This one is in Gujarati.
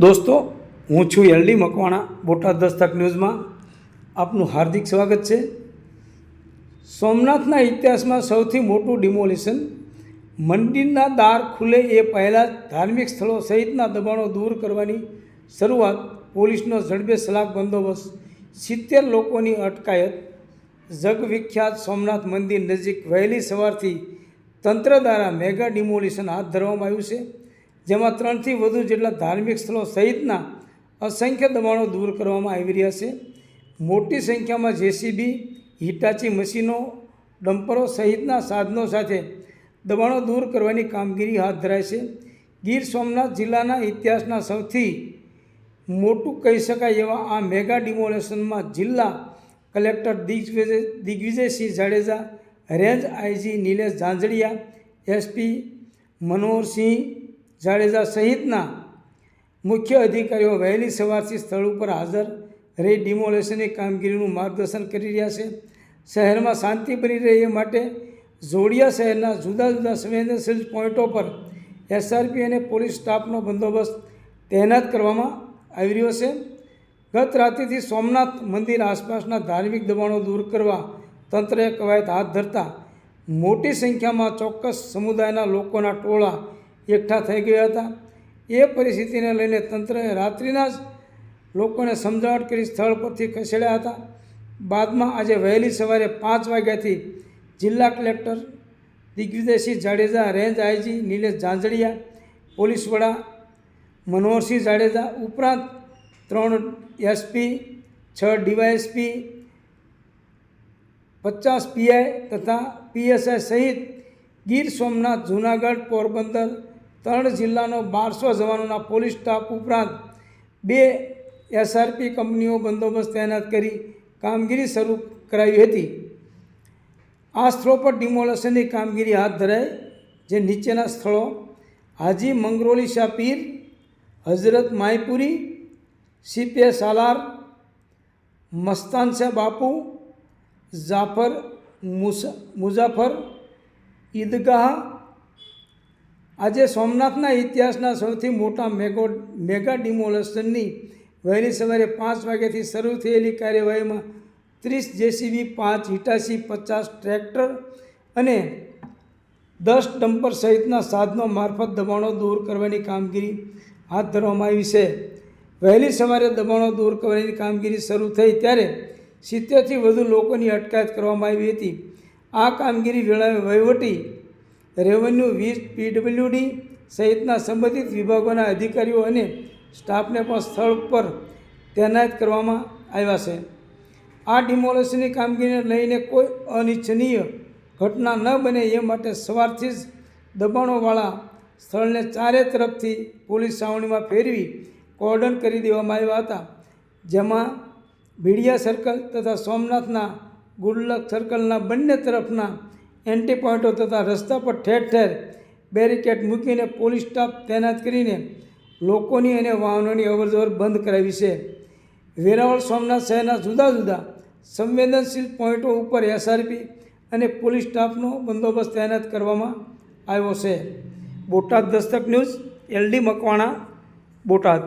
દોસ્તો, હું છું એલડી મકવાણા, બોટાદ દસ્તક ન્યૂઝમાં. આપનું હાર્દિક સ્વાગત છે. સોમનાથના ઇતિહાસમાં સૌથી મોટું ડિમોલિશન. મંદિરના દાર ખુલે એ પહેલાં ધાર્મિક સ્થળો સહિતના દબાણો દૂર કરવાની શરૂઆત પોલીસનો ઝડપે સલાક બંદોબસ્ત, સિત્તેર લોકોની અટકાયત, જગવિખ્યાત સોમનાથ મંદિર નજીક વહેલી સવારથી તંત્ર દ્વારા મેગા ડિમોલિશન હાથ ધરવામાં આવ્યું છે. જેમાં ત્રણથી વધુ જેટલા ધાર્મિક સ્થળો સહિતના અસંખ્ય દબાણો દૂર કરવામાં આવી રહ્યા છે. મોટી સંખ્યામાં જેસીબી, હિટાચી મશીનો, ડમ્પરો સહિતના સાધનો સાથે દબાણો દૂર કરવાની કામગીરી હાથ ધરાય છે. ગીર સોમનાથ જિલ્લાના ઇતિહાસના સૌથી મોટું કહી શકાય એવા આ મેગા ડિમોલેશનમાં જિલ્લા collector Digvijay, Digvijaysinh Jadeja, range IG Nilesh Jhanjhadiya, SP Manoharsinh Jadeja સહિતના મુખ્ય અધિકારીઓ વહેલી સવારથી સ્થળ ઉપર હાજર રહી ડિમોલેશનની કામગીરીનું માર્ગદર્શન કરી રહ્યા છે. શહેરમાં શાંતિ બની રહે એ માટે જોડિયા શહેરના જુદા જુદા સંવેદનશીલ પોઈન્ટો પર એસઆરપી અને પોલીસ સ્ટાફનો બંદોબસ્ત તૈનાત કરવામાં આવી રહ્યો છે. ગત રાત્રિથી સોમનાથ મંદિર આસપાસના ધાર્મિક દબાણો દૂર કરવા તંત્રએ કવાયત હાથ ધરતા મોટી સંખ્યામાં ચોક્કસ સમુદાયના લોકોના ટોળા એકઠા થઈ ગયા હતા. એ પરિસ્થિતિને લઈને તંત્રએ રાત્રિના જ લોકોને સમજાવટ કરી સ્થળ પરથી ખસેડ્યા હતા. બાદમાં આજે વહેલી સવારે પાંચ વાગ્યાથી જિલ્લા collector Digvijaysinh Jadeja, range IG Nilesh Jhanjhadiya, police વડા મનોહરસિંહ જાડેજા, ઉપરાંત ત્રણ એસપી, છ ડીવાયએસપી, પચાસ પીઆઈ તથા પીએસઆઈ સહિત ગીર સોમનાથ જૂનાગઢ પોરબંદર ત્રણ જિલ્લાનો બારસો જવાનોના પોલીસ સ્ટાફ ઉપરાંત બે એસઆરપી કંપનીઓ બંદોબસ્ત તૈનાત કરી કામગીરી શરૂ કરાવી હતી. આ સ્થળો પર ડિમોલેશનની કામગીરી હાથ ધરાઈ, જે નીચેના સ્થળો હાજી મંગરોલી શાહ પીર હઝરત માયપુરી સીપે સાલાર, મસ્તાન શાહ બાપુ, જાફર મુસા, મુઝાફર, ઈદગાહ આજે સોમનાથના ઇતિહાસના સૌથી મોટા મેગો મેગા ડિમોલેશનની વહેલી સવારે પાંચ વાગ્યાથી શરૂ થયેલી કાર્યવાહીમાં ત્રીસ જેસીબી, પાંચ હિટાસી પચાસ ટ્રેક્ટર અને દસ ડમ્પર સહિતના સાધનો મારફત દબાણો દૂર કરવાની કામગીરી હાથ ધરવામાં આવી છે. વહેલી સવારે દબાણો દૂર કરવાની કામગીરી શરૂ થઈ ત્યારે સિત્તેરથી વધુ લોકોની અટકાયત કરવામાં આવી હતી. આ કામગીરી વેળાએ વહીવટી રેવન્યુ વીજ પીડબ્લ્યુડી સહિતના સંબંધિત વિભાગોના અધિકારીઓ અને સ્ટાફને પણ સ્થળ પર તૈનાત કરવામાં આવ્યા છે. આ ડિમોલેશનની કામગીરીને લઈને કોઈ અનિચ્છનીય ઘટના ન બને એ માટે સવારથી જ દબાણોવાળા સ્થળને ચારે તરફથી પોલીસ છાવણીમાં ફેરવી કોર્ડન કરી દેવામાં આવ્યા હતા. જેમાં ભીડિયા સર્કલ તથા સોમનાથના ગુડલક સર્કલના બંને તરફના એન્ટી પોઈન્ટો તથા રસ્તા પર ઠેર ઠેર બેરિકેડ મૂકીને પોલીસ સ્ટાફ તૈનાત કરીને લોકોની અને વાહનોની અવરજવર બંધ કરાવી છે. વેરાવળ સોમનાથ શહેરના જુદા જુદા સંવેદનશીલ પોઈન્ટો ઉપર એસઆરપી અને પોલીસ સ્ટાફનો બંદોબસ્ત તૈનાત કરવામાં આવ્યો છે. Botad Dastak news, LD Makwana, Botad.